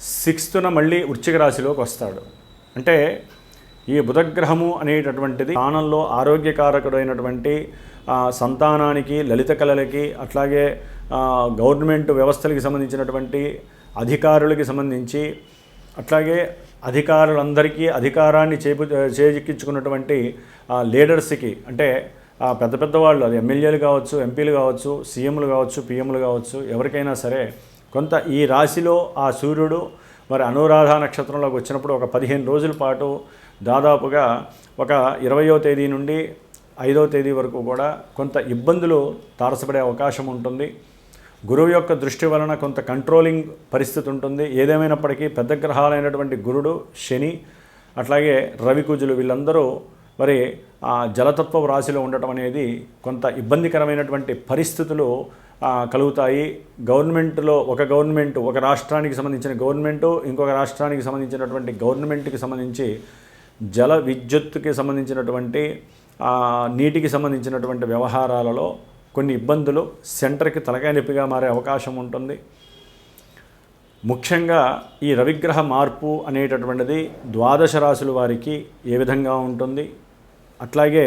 సిక్స్త్న మళ్ళీ వృశ్చిక రాశిలోకి వస్తాడు. అంటే ఈ బుధగ్రహము అనేటటువంటిది స్థానంలో ఆరోగ్యకారకుడైనటువంటి సంతానానికి లలిత కళలకి అట్లాగే గవర్నమెంట్ వ్యవస్థలకి సంబంధించినటువంటి అధికారులకి సంబంధించి అట్లాగే అధికారులందరికీ అధికారాన్ని చేపు చేజిక్కించుకున్నటువంటి లీడర్స్కి అంటే పెద్ద పెద్ద వాళ్ళు అది ఎమ్మెల్యేలు కావచ్చు ఎంపీలు కావచ్చు సీఎంలు కావచ్చు పీఎంలు కావచ్చు ఎవరికైనా సరే కొంత ఈ రాశిలో ఆ సూర్యుడు మరి అనురాధ నక్షత్రంలోకి వచ్చినప్పుడు ఒక పదిహేను రోజుల పాటు దాదాపుగా ఒక ఇరవయో తేదీ నుండి ఐదో తేదీ వరకు కూడా కొంత ఇబ్బందులు తారసపడే అవకాశం ఉంటుంది. గురువు యొక్క దృష్టి వలన కొంత కంట్రోలింగ్ పరిస్థితి ఉంటుంది. ఏదేమైనప్పటికీ పెద్ద గ్రహాలైనటువంటి గురుడు శని అట్లాగే రవికుజులు వీళ్ళందరూ మరి ఆ జలతత్వ రాశిలో ఉండటం అనేది కొంత ఇబ్బందికరమైనటువంటి పరిస్థితులు కలుగుతాయి. గవర్నమెంట్లో ఒక గవర్నమెంట్ ఒక రాష్ట్రానికి సంబంధించిన గవర్నమెంటు ఇంకొక రాష్ట్రానికి సంబంధించినటువంటి గవర్నమెంట్కి సంబంధించి జల విద్యుత్తుకి సంబంధించినటువంటి నీటికి సంబంధించినటువంటి వ్యవహారాలలో కొన్ని ఇబ్బందులు సెంటర్కి తలకాయ నొప్పిగా మారే అవకాశం ఉంటుంది. ముఖ్యంగా ఈ రవిగ్రహ మార్పు అనేటటువంటిది ద్వాదశ రాశుల వారికి ఏ విధంగా ఉంటుంది? అట్లాగే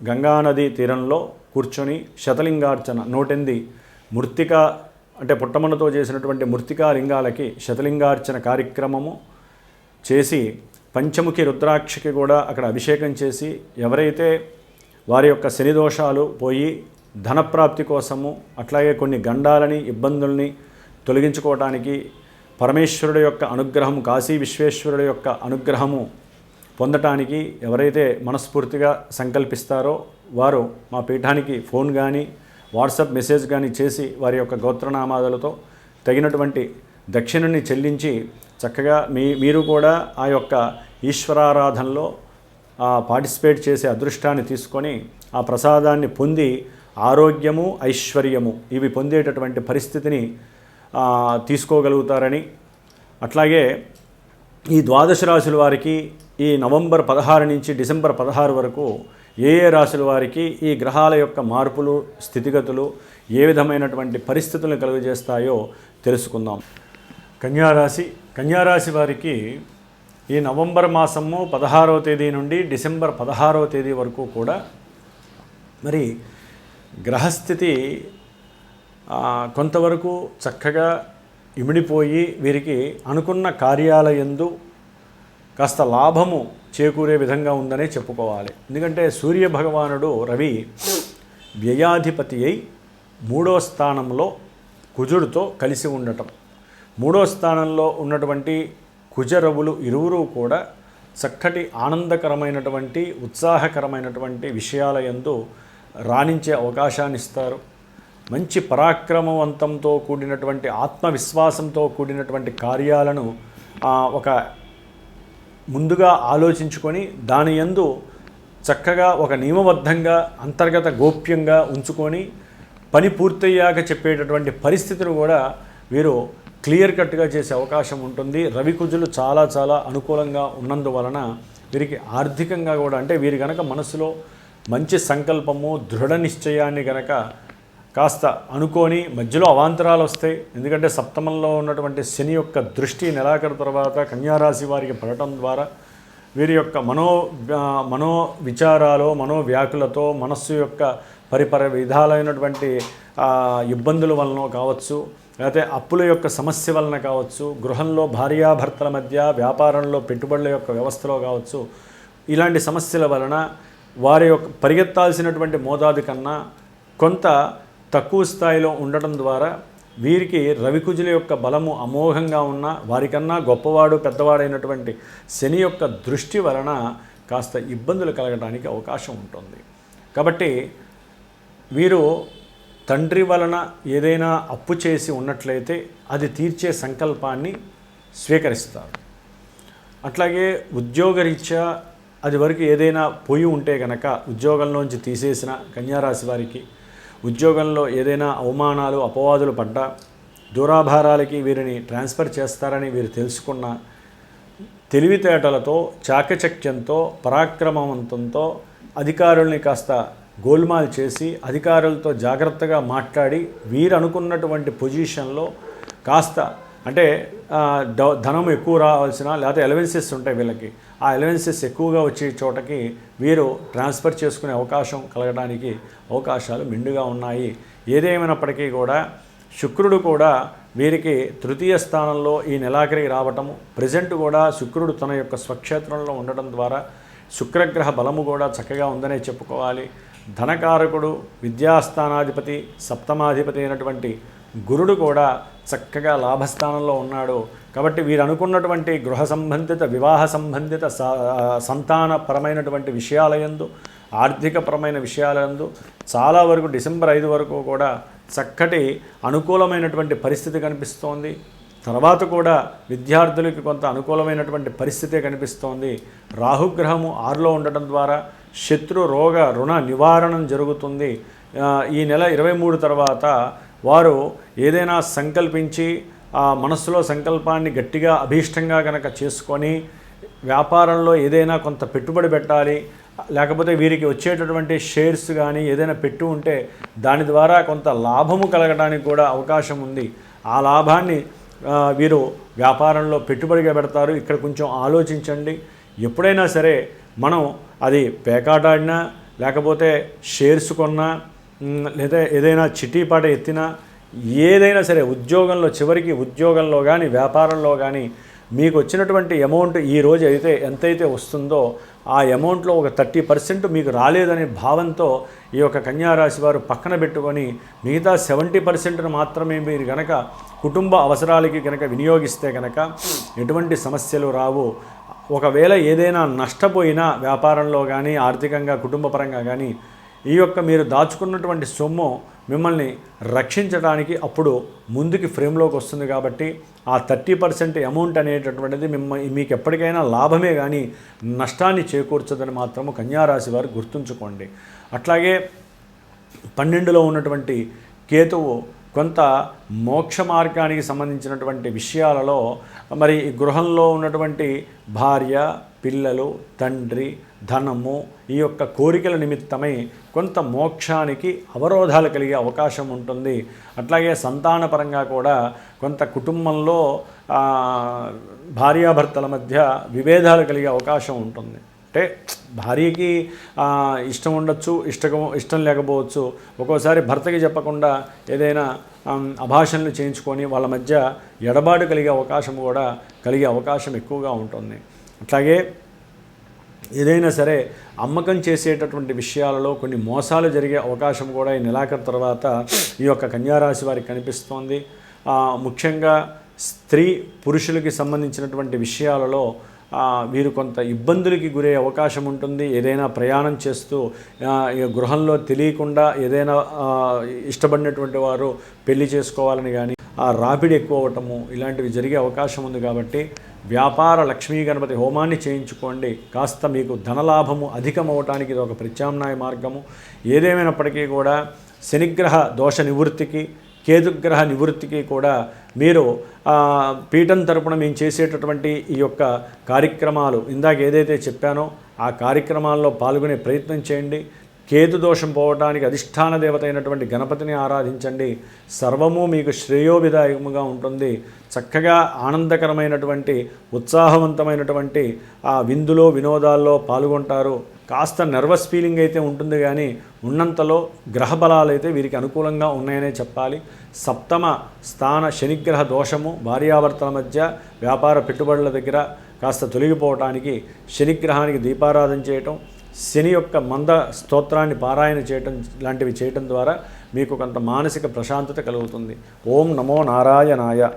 గంగానది తీరంలో కూర్చొని శతలింగార్చన నూటెంది మృతిక అంటే పుట్టమన్నతో చేసినటువంటి మృతికా లింగాలకి శతలింగార్చన కార్యక్రమము చేసి పంచముఖి రుద్రాక్షకి కూడా అక్కడ అభిషేకం చేసి ఎవరైతే వారి యొక్క శని దోషాలు పోయి ధనప్రాప్తి కోసము అట్లాగే కొన్ని గండాలని ఇబ్బందుల్ని తొలగించుకోవటానికి పరమేశ్వరుడు యొక్క అనుగ్రహము కాశీ విశ్వేశ్వరుడు యొక్క అనుగ్రహము పొందటానికి ఎవరైతే మనస్ఫూర్తిగా సంకల్పిస్తారో వారు మా పీఠానికి ఫోన్ కానీ వాట్సాప్ మెసేజ్ కానీ చేసి వారి యొక్క గోత్రనామాదులతో తగినటువంటి దక్షిణని చెల్లించి చక్కగా మీ మీరు కూడా ఆ యొక్క ఈశ్వరారాధనలో పార్టిసిపేట్ చేసే అదృష్టాన్ని తీసుకొని ఆ ప్రసాదాన్ని పొంది ఆరోగ్యము ఐశ్వర్యము ఇవి పొందేటటువంటి పరిస్థితిని తీసుకోగలుగుతారని. అట్లాగే ఈ ద్వాదశ రాశుల వారికి ఈ నవంబర్ పదహారు నుంచి డిసెంబర్ పదహారు వరకు ఏ ఏ రాశుల వారికి ఈ గ్రహాల యొక్క మార్పులు స్థితిగతులు ఏ విధమైనటువంటి పరిస్థితులను కలుగజేస్తాయో తెలుసుకుందాం. కన్యారాశి కన్యారాశి వారికి ఈ నవంబర్ మాసము పదహారవ తేదీ నుండి డిసెంబర్ పదహారవ తేదీ వరకు కూడా మరి గ్రహస్థితి కొంతవరకు చక్కగా ఇమిడిపోయి వీరికి అనుకున్న కార్యాలయందు కాస్త లాభము చేకూరే విధంగా ఉందనే చెప్పుకోవాలి. ఎందుకంటే సూర్య భగవానుడు రవి వ్యయాధిపతి అయి మూడో స్థానంలో కుజుడితో కలిసి ఉండటం. మూడో స్థానంలో ఉన్నటువంటి కుజరవులు ఇరువురు కూడా చక్కటి ఆనందకరమైనటువంటి ఉత్సాహకరమైనటువంటి విషయాల ఎందు రాణించే అవకాశాన్ని ఇస్తారు. మంచి పరాక్రమవంతంతో కూడినటువంటి ఆత్మవిశ్వాసంతో కూడినటువంటి కార్యాలను ఒక ముందుగా ఆలోచించుకొని దాని యందు చక్కగా ఒక నియమబద్ధంగా అంతర్గత గోప్యంగా ఉంచుకొని పని పూర్తయ్యాక చెప్పేటటువంటి పరిస్థితిని కూడా వీరు క్లియర్ కట్గా చేసే అవకాశం ఉంటుంది. రవి కుజులు చాలా చాలా అనుకూలంగా ఉన్నందువలన వీరికి ఆర్థికంగా కూడా అంటే వీరి కనుక మనసులో మంచి సంకల్పము దృఢ నిశ్చయాన్ని గనక కాస్త అనుకోని మధ్యలో అవాంతరాలు వస్తాయి. ఎందుకంటే సప్తమంలో ఉన్నటువంటి శని యొక్క దృష్టి నెలాఖరు తర్వాత కన్యారాశి వారికి పడటం ద్వారా వీరి యొక్క మనో మనో విచారాలు మనో వ్యాకులతో మనస్సు యొక్క పరిపర విధాలైనటువంటి ఇబ్బందుల వలన కావచ్చు లేకపోతే అప్పుల యొక్క సమస్య వలన కావచ్చు గృహంలో భార్యాభర్తల మధ్య వ్యాపారంలో పెట్టుబడుల యొక్క వ్యవస్థలో కావచ్చు ఇలాంటి సమస్యల వలన వారి యొక్క పరిగెత్తాల్సినటువంటి మోతాదు కన్నా కొంత తక్కువ స్థాయిలో ఉండటం ద్వారా వీరికి రవికుజుల యొక్క బలము అమోఘంగా ఉన్న వారికన్నా గొప్పవాడు పెద్దవాడైనటువంటి శని యొక్క దృష్టి వలన కాస్త ఇబ్బందులు కలగడానికి అవకాశం ఉంటుంది. కాబట్టి వీరు తండ్రి వలన ఏదైనా అప్పు చేసి ఉన్నట్లయితే అది తీర్చే సంకల్పాన్ని స్వీకరిస్తారు. అట్లాగే ఉద్యోగరీత్యా అది వరకు ఏదైనా పోయి ఉంటే కనుక ఉద్యోగంలోంచి తీసేసిన కన్యారాశి వారికి ఉద్యోగంలో ఏదైనా అవమానాలు అపవాదులు పడ్డా దూరాభారాలకి వీరిని ట్రాన్స్ఫర్ చేస్తారని వీరు తెలుసుకున్న తెలివితేటలతో చాకచక్యంతో పరాక్రమవంతంతో అధికారుల్ని కాస్త గోల్మాల్ చేసి అధికారులతో జాగ్రత్తగా మాట్లాడి వీరు అనుకున్నటువంటి పొజిషన్లో కాస్త అంటే ధనం ఎక్కువ రావాల్సిన లేకపోతే ఎలవెన్సెస్ ఉంటాయి వీళ్ళకి. ఆ ఎలవెన్సెస్ ఎక్కువగా వచ్చే చోటకి వీరు ట్రాన్స్ఫర్ చేసుకునే అవకాశం కలగడానికి అవకాశాలు మెండుగా ఉన్నాయి. ఏదేమైనప్పటికీ కూడా శుక్రుడు కూడా వీరికి తృతీయ స్థానంలో ఈ నెలాఖరికి రావటము ప్రజెంట్ కూడా శుక్రుడు తన యొక్క స్వక్షేత్రంలో ఉండటం ద్వారా శుక్రగ్రహ బలము కూడా చక్కగా ఉందనే చెప్పుకోవాలి. ధనకారకుడు విద్యాస్థానాధిపతి సప్తమాధిపతి అయినటువంటి గురుడు కూడా చక్కగా లాభస్థానంలో ఉన్నాడు. కాబట్టి వీరు అనుకున్నటువంటి గృహ సంబంధిత వివాహ సంబంధిత స- సంతానపరమైనటువంటి విషయాలయందు ఆర్థికపరమైన విషయాలందు చాలా వరకు డిసెంబర్ ఐదు వరకు కూడా చక్కటి అనుకూలమైనటువంటి పరిస్థితి కనిపిస్తోంది. తర్వాత కూడా విద్యార్థులకి కొంత అనుకూలమైనటువంటి పరిస్థితే కనిపిస్తోంది. రాహుగ్రహము ఆరులో ఉండటం ద్వారా శత్రు రోగ రుణ నివారణం జరుగుతుంది. ఈ నెల ఇరవై మూడు తర్వాత వారు ఏదైనా సంకల్పించి ఆ మనస్సులో సంకల్పాన్ని గట్టిగా అభీష్టంగా కనుక చేసుకొని వ్యాపారంలో ఏదైనా కొంత పెట్టుబడి పెట్టాలి లేకపోతే వీరికి వచ్చేటటువంటి షేర్స్ కానీ ఏదైనా పెట్టు ఉంటే దాని ద్వారా కొంత లాభము కలగడానికి కూడా అవకాశం ఉంది. ఆ లాభాన్ని వీరు వ్యాపారంలో పెట్టుబడిగా పెడతారు. ఇక్కడ కొంచెం ఆలోచించండి. ఎప్పుడైనా సరే మనం అది పేకాటాడినా లేకపోతే షేర్స్ కొన్నా లేదా ఏదైనా చిటీపాట ఎత్తినా ఏదైనా సరే ఉద్యోగంలో చివరికి ఉద్యోగంలో కానీ వ్యాపారంలో కానీ మీకు వచ్చినటువంటి అమౌంట్ ఈ రోజు అయితే ఎంతైతే వస్తుందో ఆ అమౌంట్లో ఒక థర్టీ పర్సెంట్ మీకు రాలేదనే భావంతో ఈ యొక్క కన్యారాశి వారు పక్కన పెట్టుకొని మిగతా సెవెంటీ పర్సెంట్ను మాత్రమే మీరు గనక కుటుంబ అవసరాలకి కనుక వినియోగిస్తే కనుక ఎటువంటి సమస్యలు రావు. ఒకవేళ ఏదైనా నష్టపోయినా వ్యాపారంలో కానీ ఆర్థికంగా కుటుంబపరంగా కానీ ఈ యొక్క మీరు దాచుకున్నటువంటి సొమ్ము మిమ్మల్ని రక్షించడానికి అప్పుడు ముందుకి ఫ్రేమ్లోకి వస్తుంది కాబట్టి ఆ థర్టీ పర్సెంట్ అమౌంట్ అనేటటువంటిది మిమ్మల్ని మీకు ఎప్పటికైనా లాభమే కానీ నష్టాన్ని చేకూర్చదని మాత్రము కన్యారాశి వారు గుర్తుంచుకోండి. అట్లాగే పన్నెండులో ఉన్నటువంటి కేతువు కొంత మోక్ష మార్గానికి సంబంధించినటువంటి విషయాలలో మరి ఈ గృహంలో ఉన్నటువంటి భార్య పిల్లలు తండ్రి ధనము ఈ యొక్క కోరికల నిమిత్తమై కొంత మోక్షానికి అవరోధాలు కలిగే అవకాశం ఉంటుంది. అట్లాగే సంతానపరంగా కూడా కొంత కుటుంబంలో భార్యాభర్తల మధ్య విభేదాలు కలిగే అవకాశం ఉంటుంది. అంటే భార్యకి ఇష్టం ఉండొచ్చు ఇష్టం ఇష్టం లేకపోవచ్చు. ఒక్కోసారి భర్తకి చెప్పకుండా ఏదైనా అభాషణలు చేయించుకొని వాళ్ళ మధ్య ఎడబాటు కలిగే అవకాశం కూడా కలిగే అవకాశం ఎక్కువగా ఉంటుంది. అట్లాగే ఏదైనా సరే అమ్మకం చేసేటటువంటి విషయాలలో కొన్ని మోసాలు జరిగే అవకాశం కూడా ఈ నెలాఖరు తర్వాత ఈ యొక్క కన్యారాశి వారికి కనిపిస్తోంది. ముఖ్యంగా స్త్రీ పురుషులకి సంబంధించినటువంటి విషయాలలో వీరు కొంత ఇబ్బందులకి గురే అవకాశం ఉంటుంది. ఏదైనా ప్రయాణం చేస్తూ గృహంలో తెలియకుండా ఏదైనా ఇష్టపడినటువంటి వారు పెళ్ళి చేసుకోవాలని కానీ ఆ రాపిడి ఎక్కువ అవ్వటము ఇలాంటివి జరిగే అవకాశం ఉంది కాబట్టి వ్యాపార లక్ష్మీ గణపతి హోమాన్ని చేయించుకోండి. కాస్త మీకు ధనలాభము అధికమవటానికి ఇది ఒక ప్రత్యామ్నాయ మార్గము. ఏదేమైనప్పటికీ కూడా శనిగ్రహ దోష నివృత్తికి కేతుగ్రహ నివృత్తికి కూడా మీరు పీఠం తరపున మేము చేసేటటువంటి ఈ యొక్క కార్యక్రమాలు ఇందాక ఏదైతే చెప్పానో ఆ కార్యక్రమాల్లో పాల్గొనే ప్రయత్నం చేయండి. కేతు దోషం పోవటానికి అధిష్టాన దేవత అయినటువంటి గణపతిని ఆరాధించండి. సర్వము మీకు శ్రేయోభిదాయకముగా ఉంటుంది. చక్కగా ఆనందకరమైనటువంటి ఉత్సాహవంతమైనటువంటి ఆ విందులో వినోదాల్లో పాల్గొంటారు. కాస్త నర్వస్ ఫీలింగ్ అయితే ఉంటుంది కానీ ఉన్నంతలో గ్రహ బలాలు అయితే వీరికి అనుకూలంగా ఉన్నాయనే చెప్పాలి. సప్తమ స్థాన శనిగ్రహ దోషము భార్యాభర్తల మధ్య వ్యాపార పెట్టుబడుల దగ్గర కాస్త తొలగిపోవటానికి శనిగ్రహానికి దీపారాధన చేయటం శని యొక్క మంద స్తోత్రాన్ని పారాయణ చేయటం లాంటివి చేయటం ద్వారా మీకు కొంత మానసిక ప్రశాంతత కలుగుతుంది. ఓం నమో నారాయణాయ.